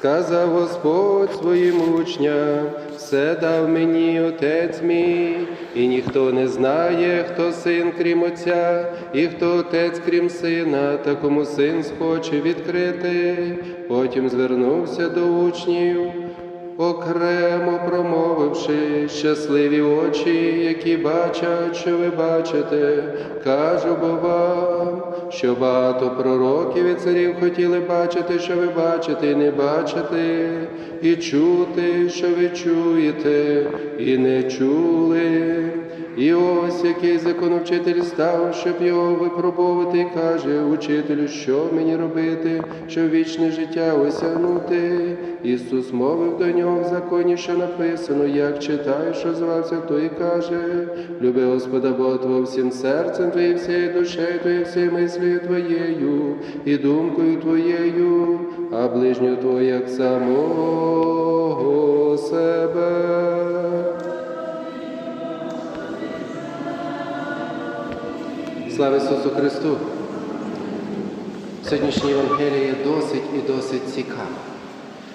Сказав Господь своїм учням, все дав мені Отець мій, і ніхто не знає, хто син, крім Отця, і хто Отець, крім сина, та син схоче відкрити. Потім звернувся до учнів, окремо промовивши щасливі очі, які бачать, що ви бачите, кажу бо вам, що багато пророків і царів хотіли бачити, що ви бачите, і не бачите, і чути, що ви чуєте, і не чули. І ось який законовчитель став, щоб його випробовувати, і каже, учителю, що мені робити, щоб вічне життя осягнути. Ісус мовив до нього в законі, що написано, як читаєш, що звався, то і каже, люби Господа Бога Твого всім серцем твоїм, всією душею твоєю, всією мислею твоєю і думкою твоєю, а ближню Твого як самого себе. Слава Ісусу Христу! Сьогоднішнє Євангеліє є досить і досить цікаве.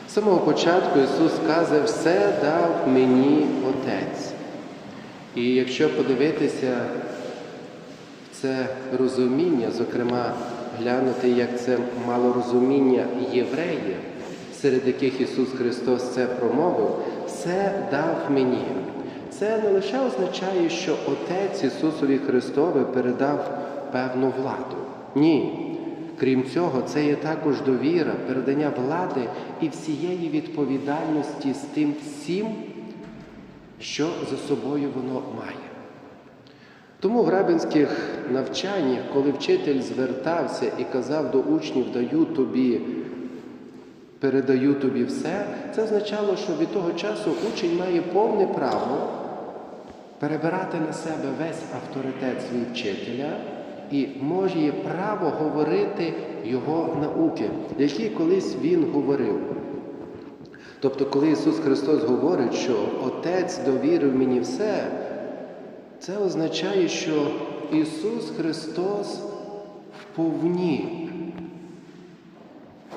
З самого початку Ісус каже, все дав мені Отець. І якщо подивитися в це розуміння, зокрема, глянути, як це мало розуміння євреїв, серед яких Ісус Христос це промовив, все дав мені. Це не лише означає, що Отець Ісусові Христові передав певну владу. Ні. Крім цього, це є також довіра, передання влади і всієї відповідальності з тим всім, що за собою воно має. Тому в рабинських навчаннях, коли вчитель звертався і казав до учнів, даю тобі, передаю тобі все, це означало, що від того часу учень має повне право перебирати на себе весь авторитет свій вчителя і може право говорити його науки, які колись він говорив. Тобто, коли Ісус Христос говорить, що Отець довірив мені все, це означає, що Ісус Христос вповні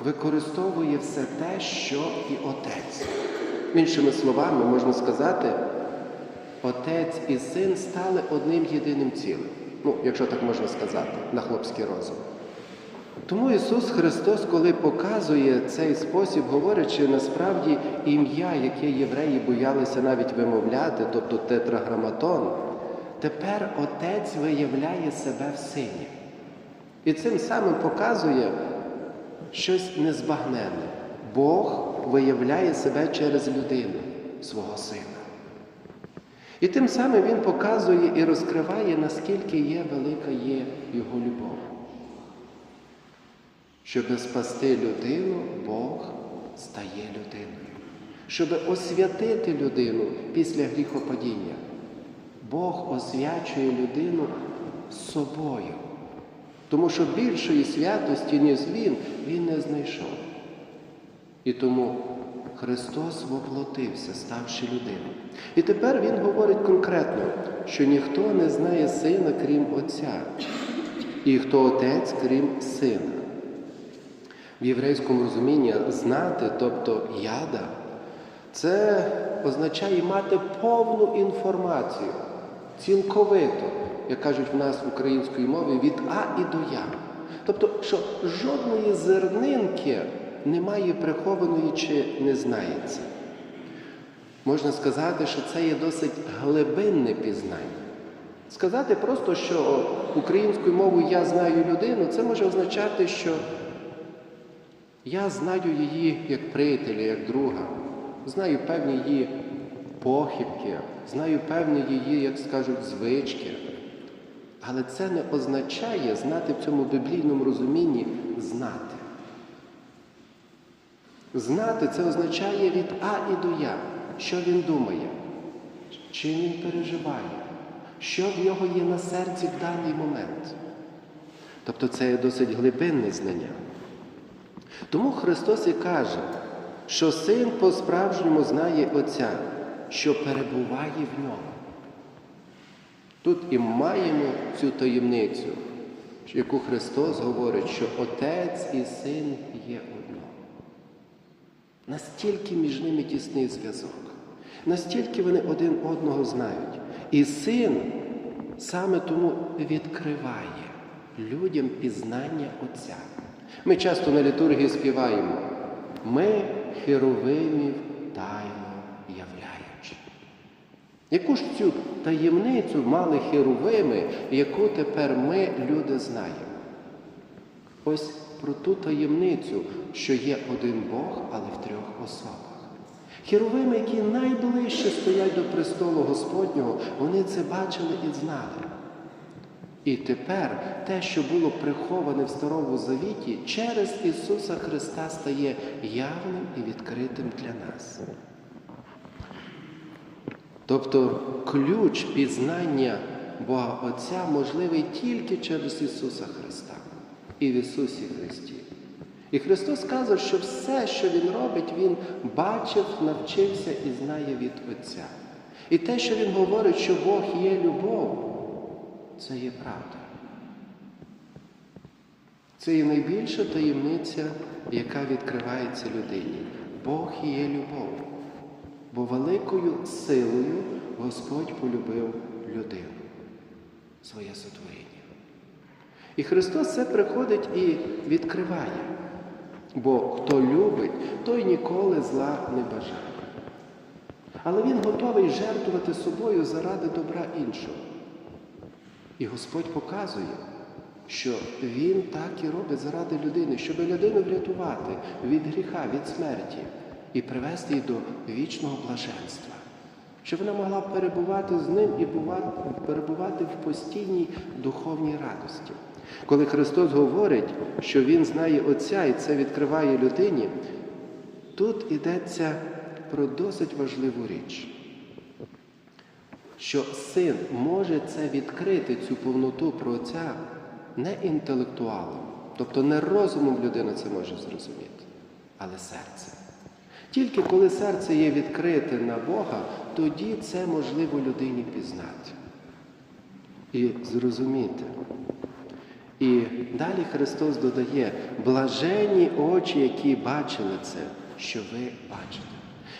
використовує все те, що і Отець. Іншими словами, можна сказати, Отець і син стали одним єдиним цілим. Ну, якщо так можна сказати, на хлопський розум. Тому Ісус Христос, коли показує цей спосіб, говорячи насправді ім'я, яке євреї боялися навіть вимовляти, тобто тетраграматон, тепер Отець виявляє себе в сині. І цим самим показує щось незбагненне. Бог виявляє себе через людину, свого сина. І тим самим Він показує і розкриває, наскільки є велика є Його любов. Щоб спасти людину, Бог стає людиною. Щоб освятити людину після гріхопадіння, Бог освячує людину собою. Тому що більшої святості, ніж Він, Він не знайшов. І тому Христос воплотився, ставши людиною. І тепер Він говорить конкретно, що ніхто не знає сина, крім Отця, і хто Отець, крім Сина. В єврейському розумінні знати, тобто яда, це означає мати повну інформацію, цілковито, як кажуть в нас української мови, від А і до Я. Тобто, що жодної зернинки немає прихованої чи не знається. Можна сказати, що це є досить глибинне пізнання. Сказати просто, що українською мовою я знаю людину, це може означати, що я знаю її як приятеля, як друга, знаю певні її похибки, знаю певні її, як скажуть, звички. Але це не означає знати в цьому біблійному розумінні знати. Знати це означає від А і до Я, що він думає, чим він переживає, що в нього є на серці в даний момент. Тобто це є досить глибинне знання. Тому Христос і каже, що син по-справжньому знає Отця, що перебуває в ньому. Тут і маємо цю таємницю, яку Христос говорить, що Отець і Син є. Настільки між ними тісний зв'язок, настільки вони один одного знають. І син саме тому відкриває людям пізнання Отця. Ми часто на літургії співаємо ми херовимів тайно являючи. Яку ж цю таємницю мали херовими, яку тепер ми, люди, знаємо? Ось про ту таємницю, що є один Бог, але в трьох особах. Херовими, які найближче стоять до престолу Господнього, вони це бачили і знали. І тепер те, що було приховане в Старому Завіті, через Ісуса Христа стає явним і відкритим для нас. Тобто ключ пізнання Бога Отця можливий тільки через Ісуса Христа і в Ісусі Христі. І Христос каже, що все, що Він робить, Він бачив, навчився і знає від Отця. І те, що Він говорить, що Бог є любов, це є правда. Це є найбільша таємниця, яка відкривається людині. Бог є любов. Бо великою силою Господь полюбив людину, своє сотворіння. І Христос це приходить і відкриває. Бо хто любить, той ніколи зла не бажає. Але Він готовий жертвувати собою заради добра іншого. І Господь показує, що Він так і робить заради людини, щоб людину врятувати від гріха, від смерті і привести її до вічного блаженства, щоб вона могла перебувати з ним і перебувати в постійній духовній радості. Коли Христос говорить, що Він знає Отця і це відкриває людині, тут йдеться про досить важливу річ, що син може це відкрити, цю повноту про Отця не інтелектуалом, тобто не розумом людина це може зрозуміти, але серцем. Тільки коли серце є відкрите на Бога, тоді це можливо людині пізнати і зрозуміти. І далі Христос додає, блаженні очі, які бачили це, що ви бачите.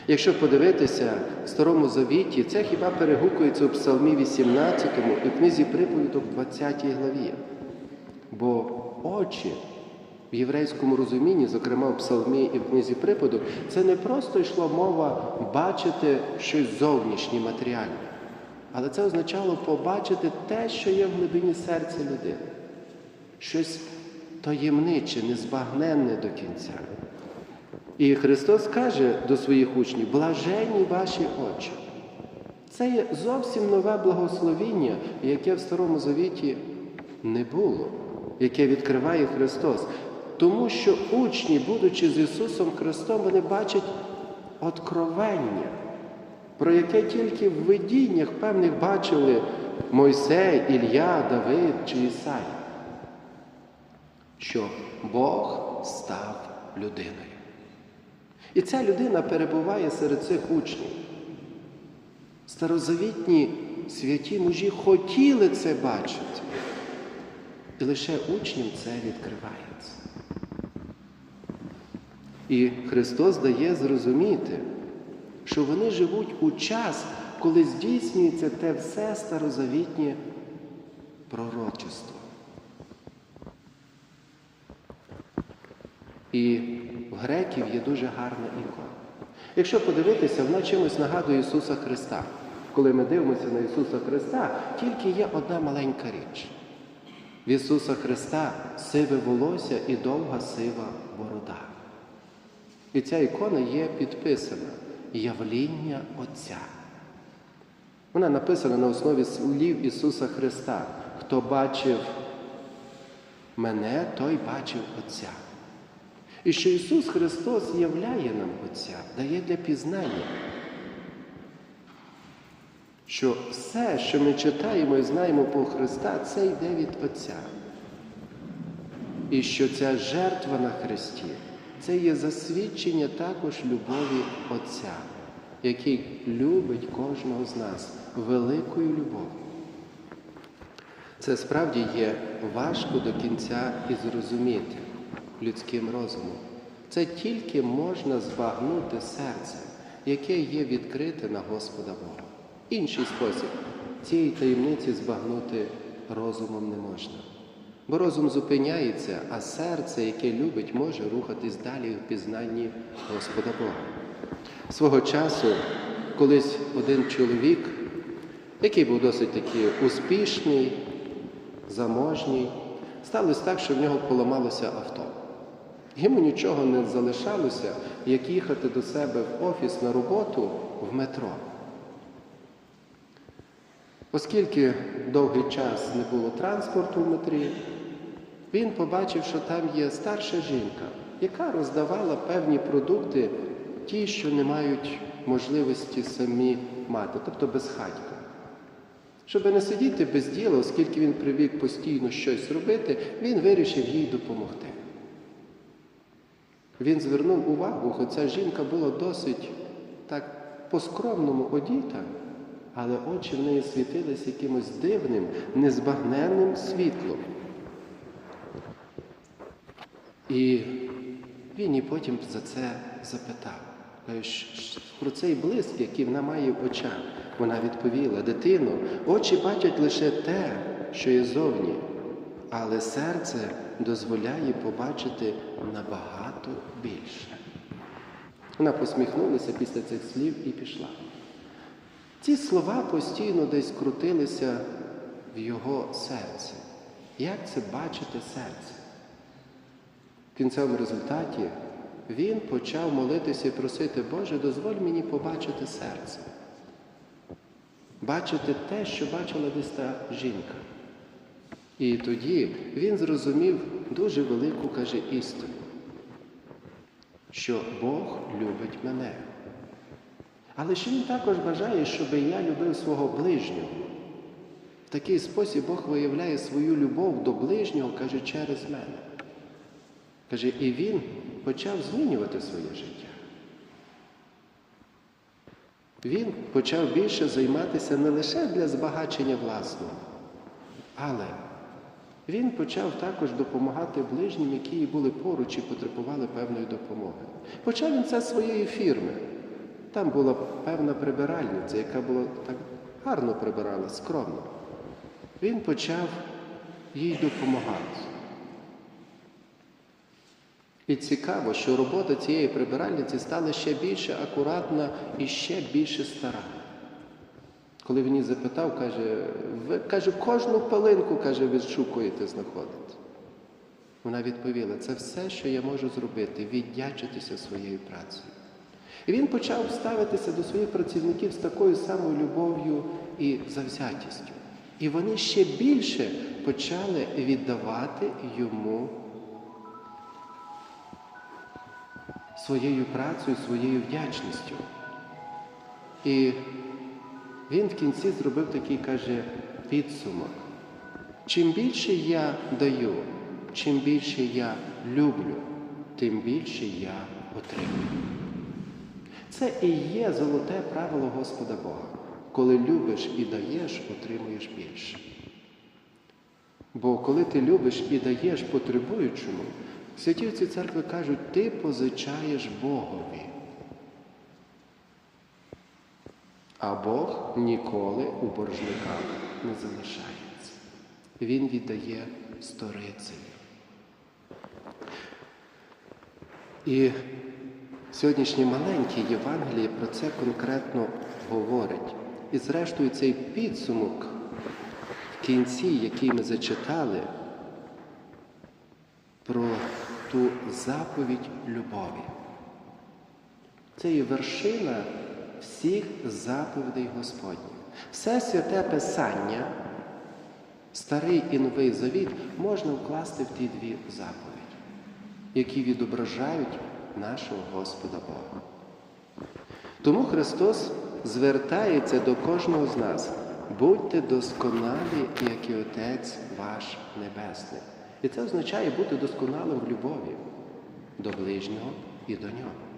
Якщо подивитися в Старому Завіті, це хіба перегукується у Псалмі 18 і в книзі приповідок 20 главі. Бо очі в єврейському розумінні, зокрема в Псалмі і в книзі припадок, це не просто йшла мова бачити щось зовнішнє, матеріальне, але це означало побачити те, що є в глибині серця людини щось таємниче, незбагненне до кінця. І Христос каже до своїх учнів, блаженні ваші очі. Це є зовсім нове благословіння, яке в Старому Завіті не було, яке відкриває Христос. Тому що учні, будучи з Ісусом Христом, вони бачать откровення, про яке тільки в видіннях певних бачили Мойсей, Ілля, Давид чи Ісай що Бог став людиною. І ця людина перебуває серед цих учнів. Старозавітні святі мужі хотіли це бачити. І лише учням це відкривається. І Христос дає зрозуміти, що вони живуть у час, коли здійснюється те все старозавітнє пророчество. І в греків є дуже гарна ікона. Якщо подивитися, вона чимось нагадує Ісуса Христа. Коли ми дивимося на Ісуса Христа, тільки є одна маленька річ. В Ісуса Христа сиве волосся і довга сива борода. І ця ікона є підписана Явління Отця. Вона написана на основі слів Ісуса Христа. Хто бачив мене, той бачив Отця. І що Ісус Христос являє нам Отця, дає для пізнання, що все, що ми читаємо і знаємо про Христа, це йде від Отця. І що ця жертва на Христі це є засвідчення також любові Отця, який любить кожного з нас великою любов'ю. Це справді є важко до кінця і зрозуміти людським розумом. Це тільки можна збагнути серце, яке є відкрите на Господа Бога. Інший спосіб цієї таємниці збагнути розумом не можна. Бо розум зупиняється, а серце, яке любить, може рухатись далі в пізнанні Господа Бога. Свого часу колись один чоловік, який був досить таки успішний, заможній, сталося так, що в нього поламалося авто. Йому нічого не залишалося, як їхати до себе в офіс на роботу в метро. Оскільки довгий час не було транспорту в метрі, він побачив, що там є старша жінка, яка роздавала певні продукти, ті, що не мають можливості самі мати, тобто безхатько. Щоб не сидіти без діла, оскільки він привик постійно щось робити, він вирішив їй допомогти. Він звернув увагу, хоча жінка була досить так по-скромному одіта, але очі в неї світились якимось дивним, незбагненним світлом. І він і потім за це запитав. Про цей блиск, який вона має в очах. Вона відповіла: дитино, очі бачать лише те, що є зовні, але серце дозволяє побачити набагато більше. Вона посміхнулася після цих слів і пішла. Ці слова постійно десь крутилися в його серці. Як це бачити серце? В кінцевому результаті він почав молитися і просити, Боже, дозволь мені побачити серце. Бачити те, що бачила десь та жінка. І тоді він зрозумів дуже велику, каже, істину, що Бог любить мене. Але що він також бажає, щоб я любив свого ближнього. В такий спосіб Бог виявляє свою любов до ближнього, каже, через мене. Каже, і він почав змінювати своє життя. Він почав більше займатися не лише для збагачення власного, але він почав також допомагати ближнім, які були поруч і потребували певної допомоги. Почав він це з своєї фірми. Там була певна прибиральниця, яка була так гарно прибирала, скромно. Він почав їй допомагати. І цікаво, що робота цієї прибиральниці стала ще більше акуратна і ще більше стара. Коли він запитав, каже, ви каже, кожну пилинку каже, відшукуєте, знаходите. Вона відповіла, це все, що я можу зробити, віддячитися своєю працею. І він почав ставитися до своїх працівників з такою самою любов'ю і завзятістю. І вони ще більше почали віддавати йому своєю працею, своєю вдячністю. І він в кінці зробив такий, каже, підсумок. Чим більше я даю, чим більше я люблю, тим більше я отримую. Це і є золоте правило Господа Бога. Коли любиш і даєш, отримуєш більше. Бо коли ти любиш і даєш потребуючому, святівці церкви кажуть, ти позичаєш Богові. А Бог ніколи у боржниках не залишається. Він віддає сторицею. І сьогоднішнє маленьке Євангеліє про це конкретно говорить. І зрештою цей підсумок в кінці, який ми зачитали, про ту заповідь любові. Це є вершина всіх заповідей Господніх. Все святе Писання, старий і новий завіт можна вкласти в ті дві заповіді, які відображають нашого Господа Бога. Тому Христос звертається до кожного з нас. Будьте досконалі, як і Отець ваш Небесний. І це означає бути досконалим в любові до ближнього і до нього.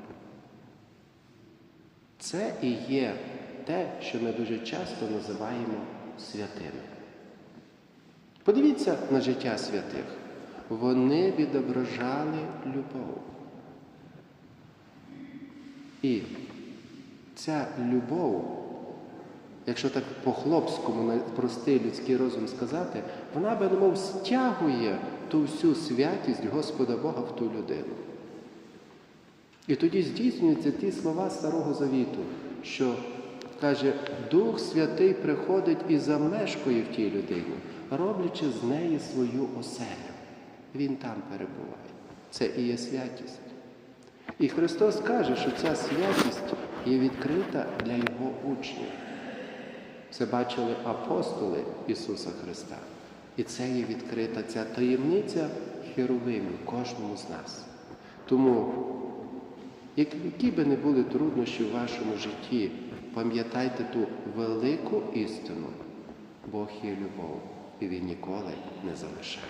Це і є те, що ми дуже часто називаємо святими. Подивіться на життя святих. Вони відображали любов. І ця любов, якщо так по-хлопському простий людський розум сказати, вона би немов стягує ту всю святість Господа Бога в ту людину. І тоді здійснюються ті слова Старого Завіту, що каже, Дух Святий приходить і замешкує в тій людині, роблячи з неї свою оселю. Він там перебуває. Це і є святість. І Христос каже, що ця святість є відкрита для Його учнів. Це бачили апостоли Ісуса Христа. І це є відкрита ця таємниця Херовимів кожному з нас. Тому, які би не були труднощі в вашому житті, пам'ятайте ту велику істину. Бог є любов, і Він ніколи не залишає.